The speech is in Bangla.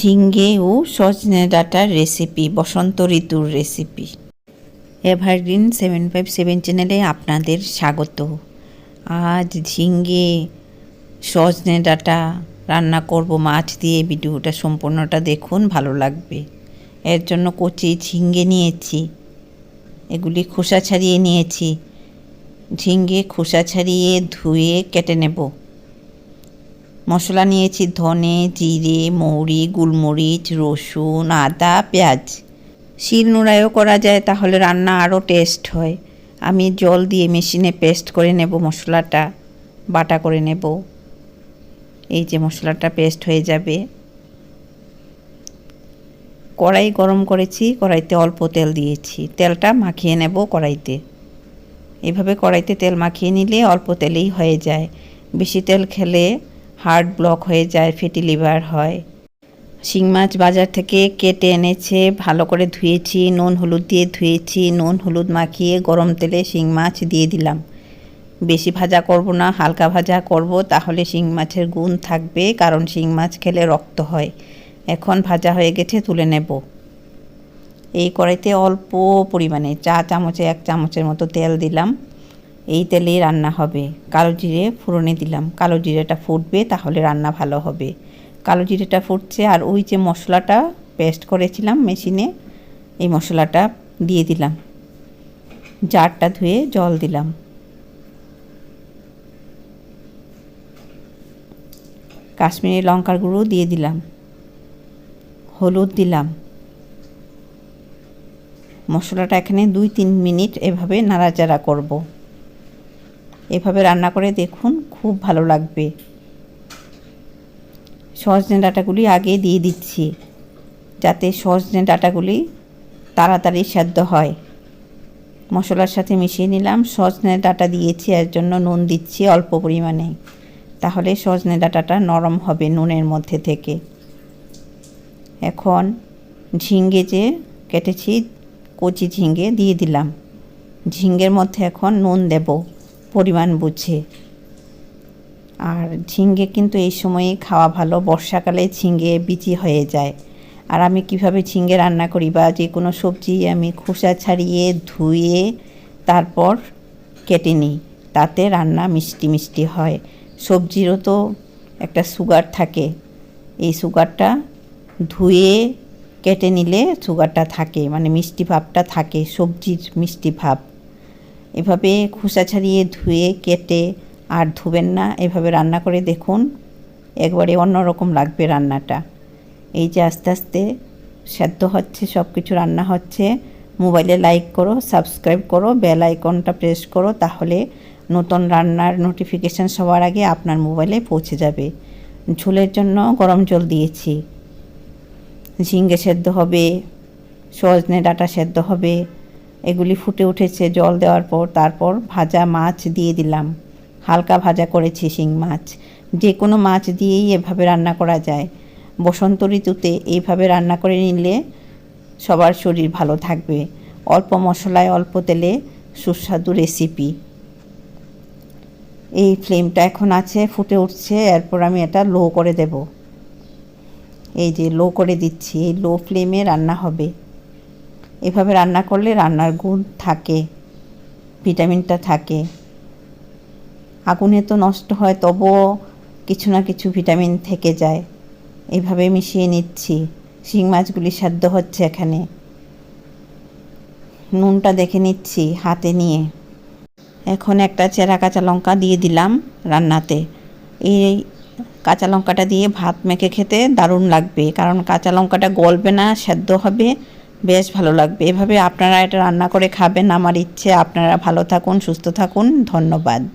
ঝিঙ্গে ও সজনে ডাটার রেসিপি বসন্ত ঋতুর recipe evergreen seven five seven চ্যানেলে আপনাদের স্বাগত। আজ ঝিঙ্গে, সজনে ডাটা রান্না করব মাছ দিয়ে। ভিডিওটা সম্পূর্ণটা দেখুন, ভালো লাগবে। এর জন্য কচি ঝিঙ্গে নিয়েছি। এগুলি খোসা ছাড়িয়ে নিয়েছি। ঝিঙ্গে খোসা ছাড়িয়ে ধুয়ে কেটে নেব। মশলা নিয়েছি, ধনে, জিরে, মৌরি, গোলমরিচ, রসুন, আদা, পেঁয়াজ। শিল নোড়ায়ও করা যায়, তাহলে রান্না আরও টেস্ট হয়। আমি জল দিয়ে মেশিনে পেস্ট করে নেব মশলাটা, বাটা করে নেব। এই যে মশলাটা পেস্ট হয়ে যাবে। কড়াই গরম করেছি, কড়াইতে অল্প তেল দিয়েছি। তেলটা মাখিয়ে নেব কড়াইতে। এভাবে কড়াইতে তেল মাখিয়ে নিলে অল্প তেলেই হয়ে যায়। বেশি তেল খেলে হার্ট ব্লক হয়ে যায় ফেটি লিভার হয়। শিং মাছ বাজার থেকে কেটে এনেছে, ভালো করে ধুয়েছি, নুন হলুদ দিয়ে ধুয়েছি, নুন হলুদ মাখিয়ে গরম তেলে শিং মাছ দিয়ে দিলাম। বেশি ভাজা করব না, হালকা ভাজা করব, তাহলে শিং মাছের গুণ থাকবে, কারণ শিং মাছ খেলে রক্ত হয়। এখন ভাজা হয়ে গেছে, তুলে নেব। এই কড়াইতে অল্প পরিমাণে চা চামচে, এক চামচের মতো তেল দিলাম। এই তেলেই রান্না হবে। কালো জিরে ফোড়নে দিলাম। কালো জিরেটা ফুটবে, তাহলে রান্না ভালো হবে। কালো জিরেটা ফুটছে আর ওই যে মশলাটা পেস্ট করেছিলাম মেশিনে, এই মশলাটা দিয়ে দিলাম। জারটা ধুয়ে জল দিলাম। কাশ্মীরি লঙ্কার গুঁড়ো দিয়ে দিলাম। হলুদ দিলাম। মশলাটা এখানে দুই তিন মিনিট এভাবে নাড়াচাড়া করব। এভাবে রান্না করে দেখুন, খুব ভালো লাগবে। সজনে ডাটাগুলি আগে দিয়ে দিচ্ছি, যাতে সজনে ডাটাগুলি তাড়াতাড়ি সেদ্ধ হয়। মশলার সাথে মিশিয়ে নিলাম সজনে ডাটা দিয়েছি, এর জন্য নুন দিচ্ছি অল্প পরিমাণে। তাহলে সজনে ডাটাটা নরম হবে নুনের মধ্যে থেকে। এখন ঝিঙ্গে যে কেটেছি, কচি ঝিঙ্গে দিয়ে দিলাম। ঝিঙ্গের মধ্যে এখন নুন দেব। পরিমাণ বুঝে। আর ঝিঙ্গে কিন্তু এই সময়ে খাওয়া ভালো, বর্ষাকালে ঝিঙ্গে বিচি হয়ে যায়। আর আমি কীভাবে ঝিঙ্গে রান্না করি বা যে কোনো সবজি আমি খোসা ছাড়িয়ে ধুয়ে তারপর কেটে নিই, তাতে রান্না মিষ্টি মিষ্টি হয়। সবজিরও তো একটা সুগার থাকে, এই সুগারটা ধুয়ে কেটে নিলে সুগারটা থাকে মানে মিষ্টি ভাবটা থাকে, সবজির মিষ্টি ভাব। এভাবে খোসা ছাড়িয়ে ধুয়ে, কেটে আর ধুবেন না, এভাবে রান্না করে দেখুন, একবারে অন্যরকম লাগবে রান্নাটা। এই যে আস্তে আস্তে সেদ্ধ হচ্ছে সব কিছু রান্না হচ্ছে, মোবাইলে লাইক করো, সাবস্ক্রাইব করো, বেল আইকনটা প্রেস করো, তাহলে নতুন রান্নার নোটিফিকেশান সবার আগে আপনার মোবাইলে পৌঁছে যাবে। ঝোলের জন্য গরম জল দিয়েছি। ঝিঙ্গে সেদ্ধ হবে, সজনে ডাটা সেদ্ধ হবে এগুলি ফুটে উঠেছে জল দেওয়ার পর তারপর ভাজা মাছ দিয়ে দিলাম। হালকা ভাজা করেছি শিং মাছ। যে কোনো মাছ দিয়েই এভাবে রান্না করা যায়। বসন্ত ঋতুতে এইভাবে রান্না করে নিলে সবার শরীর ভালো থাকবে। অল্প মশলায় অল্প তেলে সুস্বাদু রেসিপি। এই ফ্লেমটা এখন আছে, ফুটে উঠছে, এরপর আমি এটা লো করে দেব। এই যে লো করে দিচ্ছি, এই লো ফ্লেমে রান্না হবে। এভাবে রান্না করলে রান্নার গুণ থাকে, ভিটামিনটা থাকে। আগুনে তো নষ্ট হয়, তবুও কিছু না কিছু ভিটামিন থেকে যায়। এভাবে মিশিয়ে নিচ্ছি। শিং মাছগুলি সেদ্ধ হচ্ছে এখানে। নুনটা দেখে নিচ্ছি হাতে নিয়ে। এখন একটা চেরা কাঁচা লঙ্কা দিয়ে দিলাম রান্নাতে। এই কাঁচা লঙ্কাটা দিয়ে ভাত মেখে খেতে দারুণ লাগবে, কারণ কাঁচা লঙ্কাটা গলবে না, সেদ্ধ হবে। বেশ ভালো লাগবে। এভাবে আপনারা এটা রান্না করে খাবেন। আমার ইচ্ছে, আপনারা ভালো থাকুন, সুস্থ থাকুন। ধন্যবাদ।